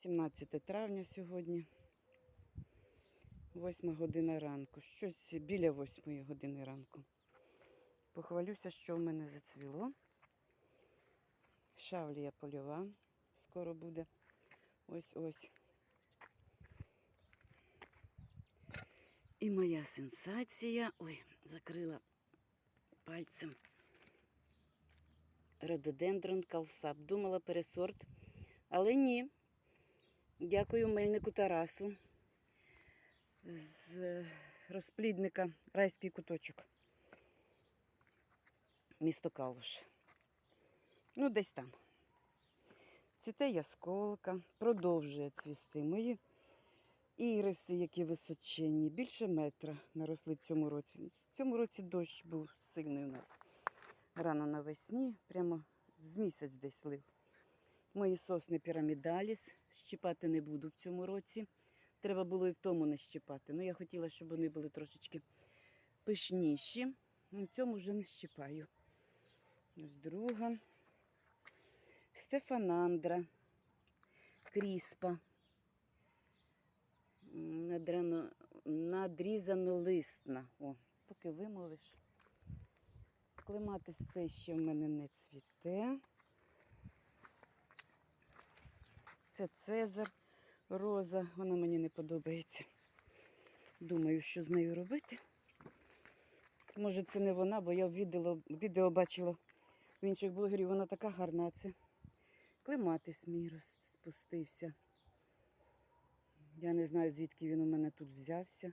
17 травня сьогодні. 8 година ранку. Щось біля 8 години ранку. Похвалюся, що в мене зацвіло. Шавлія польова скоро буде. Ось ось. І моя сенсація. Ой, закрила пальцем. Рододендрон калсап. Думала пересорт, але ні. Дякую мельнику Тарасу з розплідника Райський куточок. Місто Калуш. Ну, десь там. Цвіте ясколка, продовжує цвісти. Мої іриси, які височенні, більше метра наросли в цьому році. В цьому році дощ був сильний у нас. Рано навесні, прямо з місяць десь лив. Мої сосни пірамідаліс щіпати не буду в цьому році. Треба було і в тому не щіпати. Ну, я хотіла, щоб вони були трошечки пишніші. Ну, В цьому вже не щіпаю. Ось друга. Стефанандра. Кріспа. М, Надрано, надрізано-листна. О, поки вимовиш. Клематис цей ще в мене не цвіте. Це Цезар роза. Вона мені не подобається. Думаю, що з нею робити. Може, це не вона, бо я відео, відео бачила в інших блогерів, вона така гарна. Це клематис мій розпустився. Я не знаю, звідки він у мене тут взявся.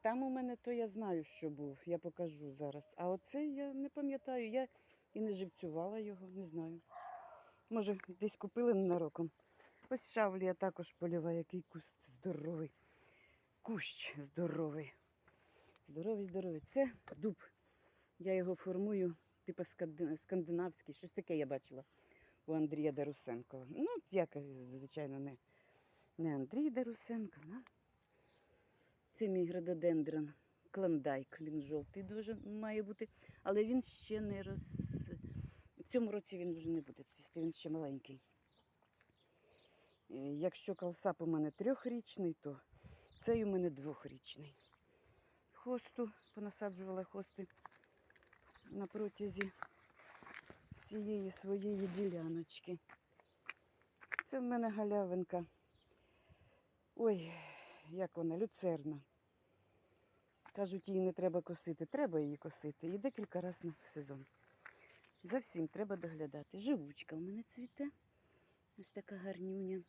Там у мене то я знаю, що був, я покажу зараз. А оце я не пам'ятаю, я і не живцювала його, не знаю. Може, десь купили ненароком. Ось шавлія також польова, який куст здоровий. Кущ здоровий. Здоровий, здоровий. Це дуб. Я його формую, типу скандинавський, щось таке я бачила у Андрія Дарусенкова. Ну, як, звичайно, не, не Андрій Дарусенко. Ну. Це мій градодендрон клондайк. Він жовтий дуже має бути, але він ще не роз. В цьому році він вже не буде цвісти, він ще маленький. Е, Якщо калсап у мене трьохрічний, то цей у мене двохрічний. Хосту понасаджувала хости на протязі всієї своєї діляночки. Це в мене галявинка. Ой, як вона, люцерна. Кажуть, її не треба косити. Треба її косити. І декілька разів на сезон. За всім треба доглядати. Живучка у мене цвіте. Ось така гарнюня.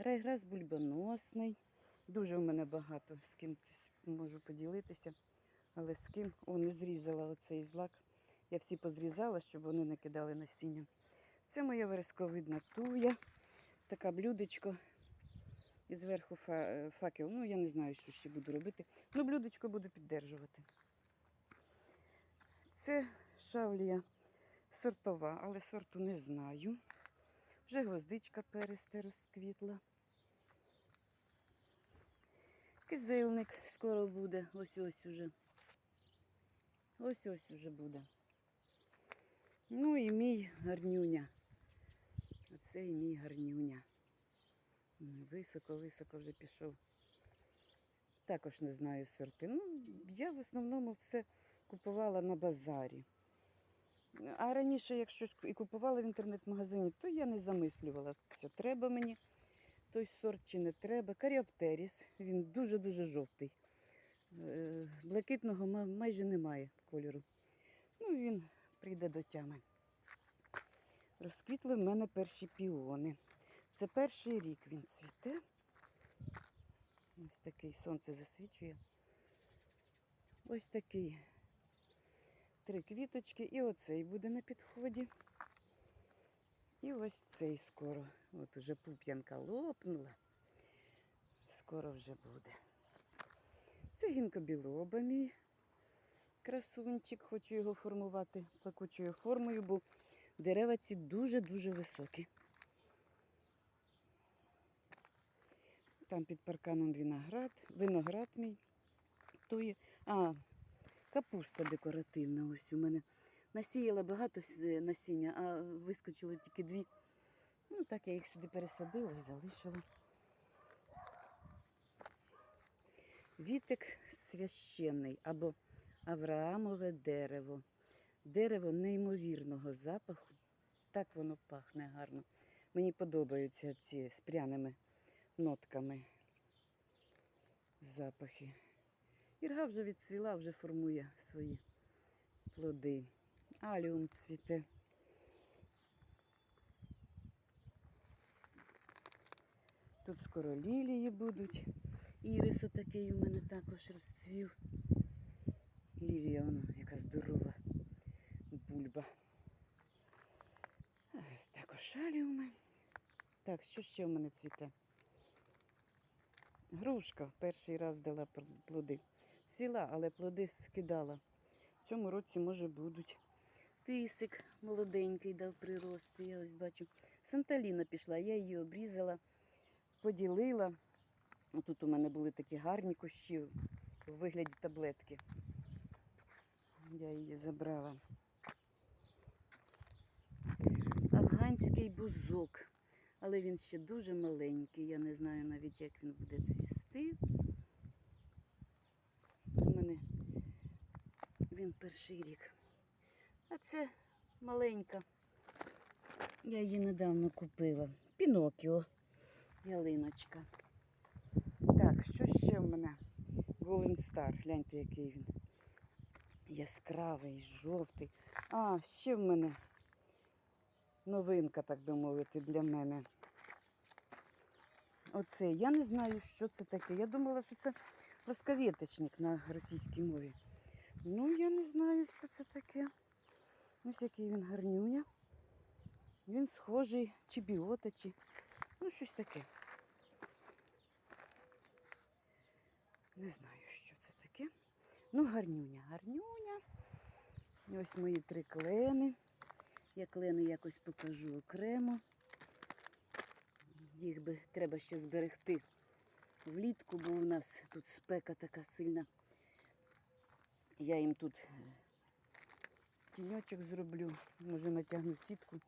Райграс бульбоносний. Дуже у мене багато з ким можу поділитися. Але з ким? О, не зрізала оцей злак. Я всі позрізала, щоб вони не кидали насіння. Це моя вересковидна туя. Така блюдечко. І зверху фа- факел. Ну, я не знаю, що ще буду робити. Ну, блюдечко буду піддержувати. Це шавлія сортова, але сорту не знаю. Вже гвоздичка пересте розквітла. Кизилник скоро буде. Ось ось уже. Ось ось уже буде. Ну і мій гарнюня. Оце і мій гарнюня. Високо-високо вже пішов. Також не знаю сорти. Ну, я в основному все купувала на базарі. А раніше, якщо і купувала в інтернет-магазині, то я не замислювала, що треба мені той сорт чи не треба. Каріоптеріс, він дуже-дуже жовтий. Е, Блакитного майже немає кольору. Ну, він прийде до тями. Розквітли в мене перші піони. Це перший рік він цвіте. Ось такий сонце засвічує. Ось такий. Три квіточки, і оцей буде на підході. І ось цей скоро. От уже пуп'янка лопнула. Скоро вже буде. Це гінкобілоба мій красунчик. Хочу його формувати плакучою формою, бо дерева ці дуже-дуже високі. Там під парканом виноград, виноград мій. Тує. А, Капуста декоративна. Ось у мене насіяла багато е, насіння, а вискочили тільки дві. Ну, так я їх сюди пересадила і залишила. Вітик священний або Авраамове дерево. Дерево неймовірного запаху. Так воно пахне гарно. Мені подобаються ці спряними нотками запахи. Ірга вже відцвіла, вже формує свої плоди. Аліум цвіте. Тут скоро лілії будуть. Ірис отакий у мене також розцвів. Лілія, воно, яка здорова бульба. Також аліуми. Так, що ще у мене цвіте? Грушка перший раз дала плоди. Цвіла, але плоди скидала. В цьому році, може, будуть. Тисик молоденький дав прирости. Я ось бачу. Санталіна пішла, я її обрізала, поділила. Тут у мене були такі гарні кущі у вигляді таблетки. Я її забрала. Афганський бузок. Але він ще дуже маленький. Я не знаю навіть, як він буде цвісти. У мене він перший рік. А це маленька. Я її недавно купила. Пінокіо. Ялиночка. Так, що ще в мене? Golden Star. Гляньте, який він. Яскравий, жовтий. А, ще в мене новинка, так би мовити, для мене. Оце. Я не знаю, що це таке. Я думала, що це плосковіточник на російській мові. Ну, я не знаю, що це таке. Ось який він гарнюня. Він схожий, чи біота, чи ну щось таке. Не знаю, що це таке. Ну, гарнюня, гарнюня. Ось мої три клени. Я клени якось покажу окремо. Їх би треба ще зберегти влітку, бо у нас тут спека така сильна. Я їм тут е, тіньочок зроблю, може натягну сітку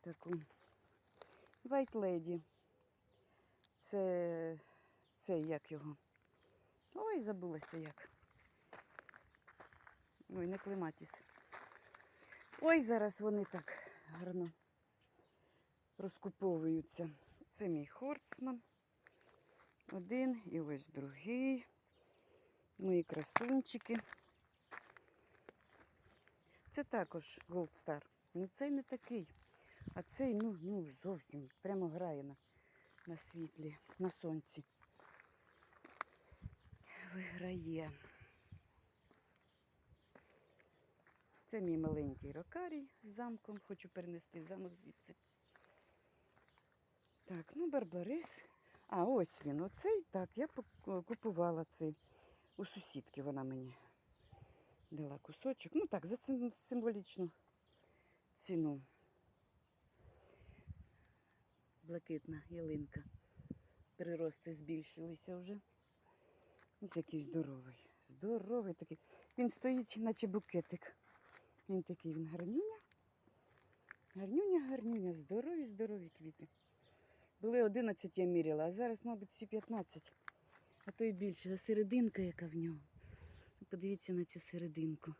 таку. White Lady. Це, це як його? Ой, забулася як. Ой, не клематіс. Ой, зараз вони так гарно розкуповуються. Це мій хорцман. Один і ось другий. Мої красунчики. Це також Gold Star. Ну цей не такий. А цей, ну, ну, зовсім прямо грає на, на світлі, на сонці. Виграє. Це мій маленький рокарій з замком. Хочу перенести замок звідси. Так, ну барбарис. А, ось він. Оцей так, я купувала цей. У сусідки вона мені дала кусочок. Ну так, за сим- символічну ціну. Блакитна ялинка. Прирости збільшилися вже. Ось який здоровий. Здоровий такий. Він стоїть, наче букетик. Він такий він гарнюня. Гарнюня, гарнюня, здорові, здорові квіти. Були 11 я міряла, а зараз, мабуть, всі 15, а то й більше. А серединка, яка в нього. Подивіться на цю серединку.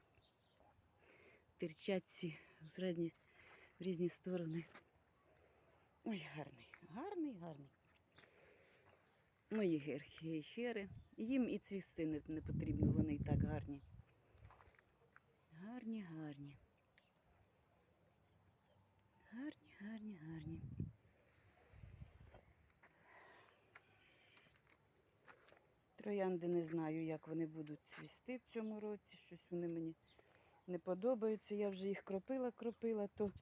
Терчать ці в різні, в різні сторони. Ой, гарний, гарний, гарний. Мої герхи хери. Їм і цвісти не, не потрібно, вони і так гарні. Гарні, гарні. Гарні, гарні, гарні. Троянди не знаю, як вони будуть цвісти в цьому році. Щось вони мені не подобаються. Я вже їх кропила, кропила, то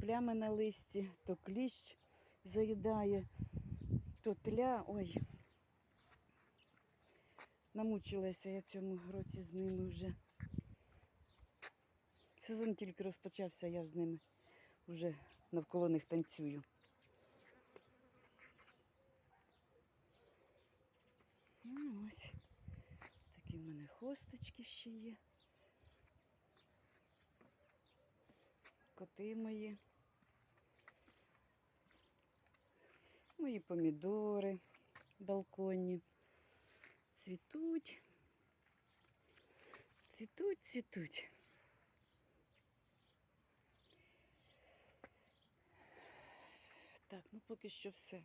плями на листі, то кліщ заїдає, то тля. Ой. Намучилася я цьому році з ними вже. Сезон тільки розпочався, я з ними вже навколо них танцюю. Ну, ось такі в мене хосточки ще є. Коти мої. Мої помідори балконні. цвітуть. Цвітуть, цвітуть. Так, ну поки що все.